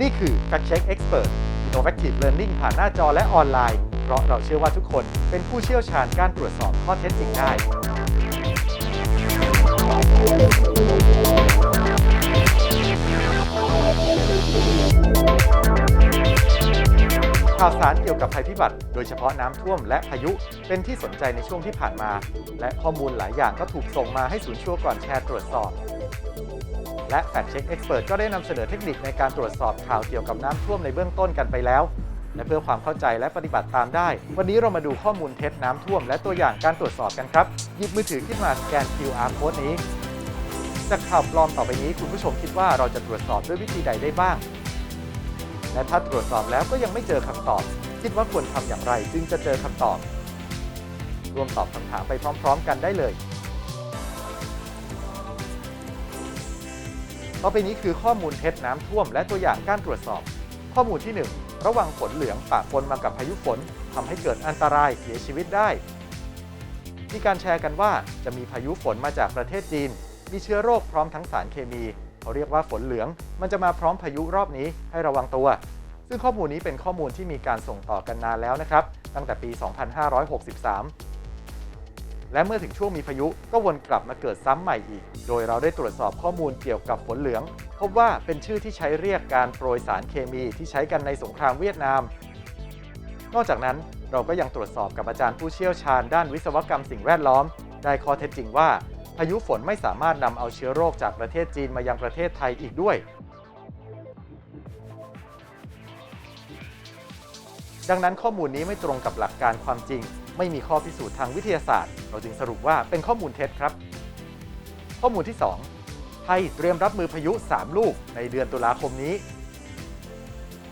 นี่คือ Fact Check Expert Innovative Learning ผ่านหน้าจอและออนไลน์ เพราะเราเชื่อว่าทุกคนเป็นผู้เชี่ยวชาญการตรวจสอบข้อเท็จจริงได้ ข่าวสารเกี่ยวกับภัยพิบัติ โดยเฉพาะน้ำท่วมและพายุเป็นที่สนใจในช่วงที่ผ่านมา และข้อมูลหลายอย่างก็ถูกส่งมาให้ศูนย์ชั่วก่อนแชร์ตรวจสอบ และ Fact Check Expert ก็ได้นำเสนอเทคนิคในการตรวจสอบข่าวเกี่ยวกับน้ำท่วมในเบื้องต้นกันไปแล้ว และเพื่อความเข้าใจและปฏิบัติตามได้ วันนี้เรามาดูข้อมูลเท็จน้ำท่วม และตัวอย่างการตรวจสอบกันครับหยิบมือถือขึ้นมาสแกน QR code นี้จากข่าวปลอมต่อไปนี้คุณผู้ชมคิดว่าเราจะตรวจสอบด้วยวิธีใดได้บ้าง และถ้าตรวจสอบแล้วก็ยังไม่เจอคำตอบ คิดว่าควรทำอย่างไร จึงจะเจอคำตอบรวมตอบคำถามไปพร้อม ๆ กันได้เลย ต่อไปนี้คือข้อมูลเท็จน้ำท่วม และตัวอย่างการตรวจสอบ ข้อมูลที่ 1 ระวังฝนเหลืองปะปนมากับพายุฝนทำให้เกิดอันตรายเสียชีวิตได้ มีการแชร์กันว่าจะมีพายุฝนมาจากประเทศจีน มีเชื้อโรคพร้อมทั้งสารเคมี เขาเรียกว่าฝนเหลือง มันจะมาพร้อมพายุรอบนี้ให้ระวังตัว ซึ่งข้อมูลนี้เป็นข้อมูลที่มีการส่งต่อกันนานแล้วนะครับ ตั้งแต่ปี 2563 และเมื่อถึงช่วงมีพายุก็วนกลับมาเกิดซ้ำใหม่อีก โดยเราได้ตรวจสอบข้อมูลเกี่ยวกับฝนเหลือง พบว่าเป็นชื่อที่ใช้เรียกการโปรยสารเคมีที่ใช้กันในสงครามเวียดนาม นอกจากนั้นเราก็ยังตรวจสอบกับอาจารย์ผู้เชี่ยวชาญด้านวิศวกรรมสิ่งแวดล้อม ได้ข้อเท็จจริงว่า พายุฝนไม่สามารถนำเอาเชื้อโรคจากประเทศจีนมายังประเทศไทยอีกด้วย ดังนั้นข้อมูลนี้ไม่ตรงกับหลักการความจริง ไม่มีข้อพิสูจน์ทางวิทยาศาสตร์ เราจึงสรุปว่าเป็นข้อมูลเท็จครับ ข้อมูลที่ 2 ไทยเตรียมรับมือพายุ 3 ลูกในเดือนตุลาคมนี้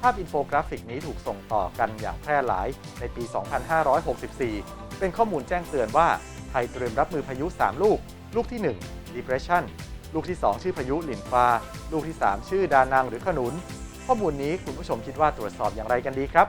ภาพอินโฟกราฟิกนี้ถูกส่งต่อกันอย่างแพร่หลายในปี 2564 เป็นข้อมูลแจ้งเตือนว่า ไทยเตรียมรับมือพายุ 3 ลูก ลูกที่ 1 depression ลูกที่ 2 ชื่อพายุหลินฟ้า ลูกที่ 3 ชื่อดานังหรือขนุน ข้อมูลนี้คุณผู้ชมคิดว่าตรวจสอบอย่างไรกันดีครับ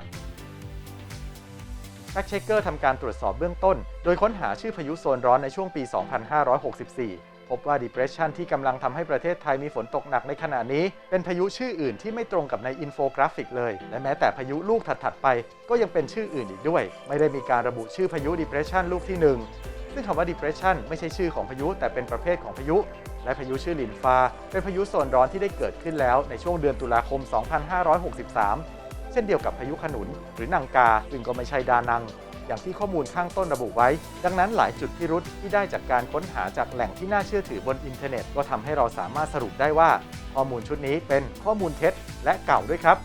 แฟกเชคเกอร์ทำการตรวจสอบเบื้องต้น โดยค้นหาชื่อพายุโซนร้อนในช่วงปี 2564 พบว่า depression ที่กำลังทำให้ประเทศไทยมีฝนตกหนักในขณะนี้ เป็นพายุชื่ออื่นที่ไม่ตรงกับในอินโฟกราฟิกเลย และแม้แต่พายุลูกถัดๆไป ก็ยังเป็นชื่ออื่นอีกด้วย ไม่ได้มีการระบุชื่อพายุ depression ลูกที่ 1 ซึ่งคำว่า depression ไม่ใช่ชื่อของพายุ แต่เป็นประเภทของพายุ และพายุชื่อลินฟา เป็นพายุโซนร้อนที่ได้เกิดขึ้นแล้วในช่วงเดือนตุลาคม 2563 เช่นเดียวกับพายุขนุน หรือนังกา ซึ่งก็ไม่ใช่ดานัง อย่างที่ข้อมูลข้างต้นระบุไว้ ดังนั้นหลายจุดพิรุษที่ได้จากการค้นหาจากแหล่งที่น่าเชื่อถือบนอินเทอร์เน็ต ก็ทำให้เราสามารถสรุปได้ว่า ข้อมูลชุดนี้เป็นข้อมูลเท็จและเก่าด้วยครับ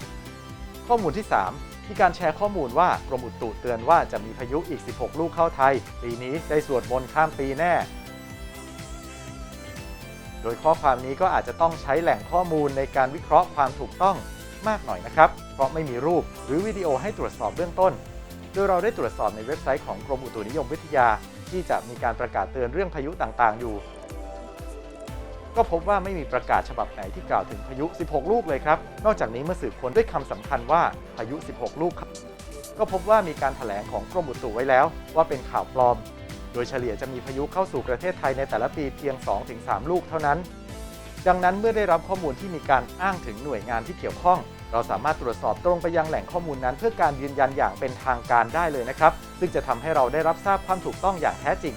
ข้อมูลที่ 3 มีการแชร์ข้อมูลว่ากรมอุตุเตือนว่าจะมีพายุอีก 16 ลูกเข้าไทย ปีนี้ได้สวดมนต์ข้ามปีแน่ โดยข้อความนี้ก็อาจจะต้องใช้แหล่งข้อมูลในการวิเคราะห์ความถูกต้องมากหน่อยนะครับ เพราะไม่มีรูปหรือวิดีโอให้ตรวจสอบเบื้องต้น โดยเราได้ตรวจสอบในเว็บไซต์ของกรมอุตุนิยมวิทยา ที่จะมีการประกาศเตือนเรื่องพายุต่างๆ อยู่ ก็พบว่าไม่มีประกาศฉบับไหนที่กล่าวถึงพายุ 16 ลูกเลยครับ นอกจากนี้เมื่อสืบค้นด้วยคำสำคัญว่าพายุ 16 ลูก ก็พบว่ามีการถแถลงของกรมอุตุไว้แล้ว ว่าเป็นข่าวปลอม โดยเฉลี่ยจะมีพายุเข้าสู่ประเทศไทยในแต่ละปีเพียง 2-3 ลูกเท่านั้น ดังนั้นเมื่อได้รับข้อมูลที่มีการอ้างถึงหน่วยงานที่เกี่ยวข้อง เราสามารถตรวจสอบตรงไปยังแหล่งข้อมูลนั้น เพื่อการยืนยันอย่างเป็นทางการได้เลยนะครับ ซึ่งจะทำให้เราได้รับทราบความถูกต้องอย่างแท้จริง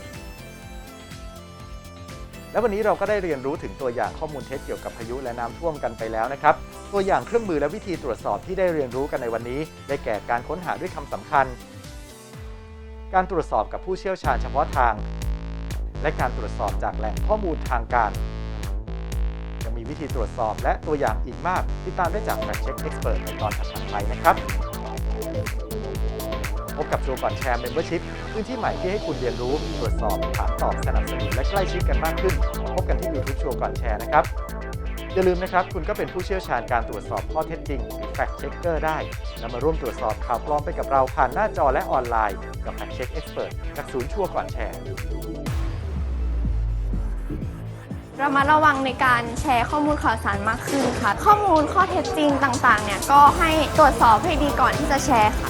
และวันนี้เราก็ได้เรียนรู้ถึงตัวอย่างข้อมูลเท็จเกี่ยวกับพายุและน้ำท่วมกันไปแล้วนะครับ ตัวอย่างเครื่องมือและวิธีตรวจสอบที่ได้เรียนรู้กันในวันนี้ ได้แก่การค้นหาด้วยคำสำคัญ การตรวจสอบกับผู้เชี่ยวชาญเฉพาะทาง และการตรวจสอบจากแหล่งข้อมูลทางการ ยังมีวิธีตรวจสอบและตัวอย่างอีกมาก ติดตามได้จาก Fact Check Expert ในตอนถัดไปนะครับ พบกับโชว์ก่อนแชร์ Membership พื้นที่ใหม่ที่ให้คุณเรียนรู้ ตรวจสอบ ถามตอบสนับสนุนและใกล้ชิดกันมากขึ้น พบกันที่ YouTube โชว์ก่อนแชร์นะครับ อย่าลืมนะครับ คุณก็เป็นผู้เชี่ยวชาญการตรวจสอบข้อเท็จจริงหรือ Fact Checker ได้นำมาร่วมตรวจสอบข่าวปลอมไปกับเราผ่านหน้าจอและออนไลน์กับ Fact Check Expert จากศูนย์ชัวร์ก่อนแชร์เรามาระวังในการแชร์ข้อมูลข่าวสารมากขึ้นค่ะ ข้อมูลข้อเท็จจริงต่างๆ เนี่ยก็ให้ตรวจสอบให้ดีก่อนที่จะแชร์ค่ะ